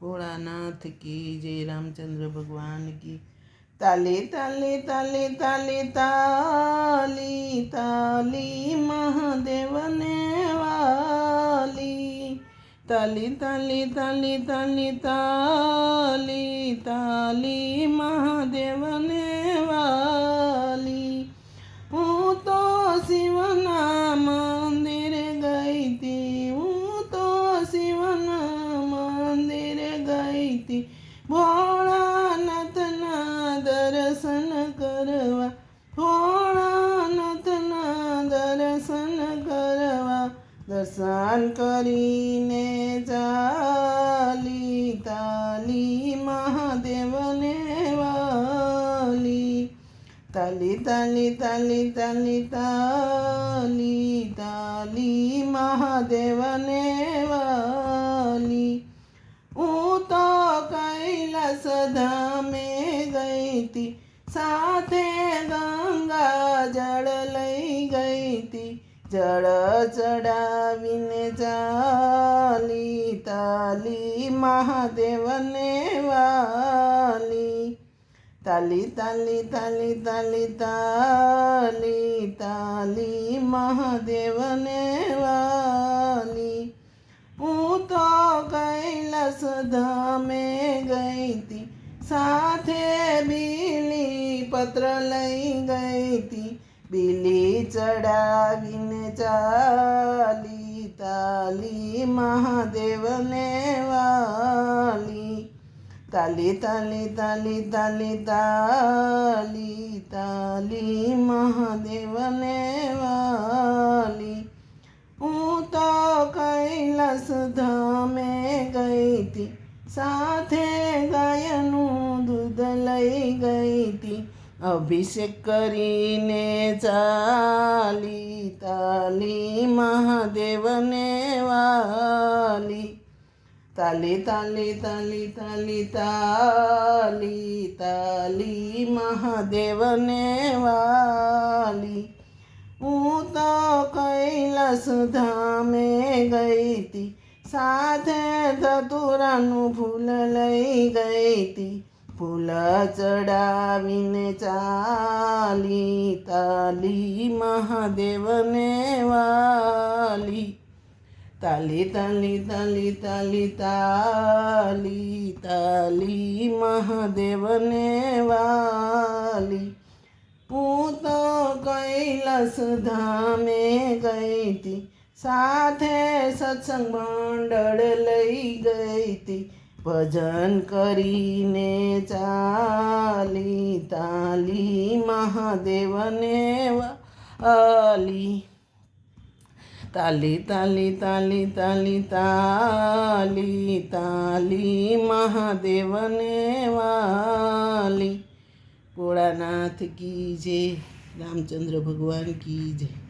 भोळानाथ की जय रामचंद्र भगवान की. ताले ताले ताले ताले ताली ताली महादेवने वाली. ताली ताली ताली ताली ताली ताली महादेवने वाली. ती भोळानाथ ना दर्शन करवा. भोळानाथ ना दर्शन करवा. दर्शन करीने जाली ताली महादेवने वाली. ताली ताली ताली ताली ताली ताली महादेवने वाली. ધામે ગઈતી, સાથે ગંગા જળ લઈ ગઈતી, જળ ચડાવીને ચાલી, તાલી મહાદેવને વાલી. તાલી તાલી તાલી તાલી તાલી તાલી મહાદેવને વાલી. હું તો કૈલાસ તી સાથે બીલી પત્ર લઈ ગઈ હતી બીલી ચડાવીને ચાલી, તાલી મહાદેવને વાલી. તાલી તાલી તાલી તાલી તાલી તાલી મહાદેવને વાલી. હું તો કૈલાસ ધામે ગઈ હતી સાથે ગાયનું દૂધ લઈ ગઈ તી અભિષેક કરીને ચાલી તાલી મહાદેવને વાલી તાલી તાલી તાલી તાલી તાલી તાલી મહાદેવને વાલી હું તો કૈલાસ ધામે ગઈ તી સાથે ધતુરાનું ફૂલ લઈ ગઈ તી फुला चढाविने चाली ताली महादेवने वाली. ताली ताली ताली ताली ताली ताली महादेवने वाली. पूत कैलस धामे गैती साथे सत्संग मंडळ लई गैती ભજન કરીને ચાલી તાલી મહાદેવને વાલી તાલી તાલી તાલી તાલી તાલી તાલી મહાદેવને વાલી ભોળાનાથ કી જય, રામચંદ્ર ભગવાન કી જય.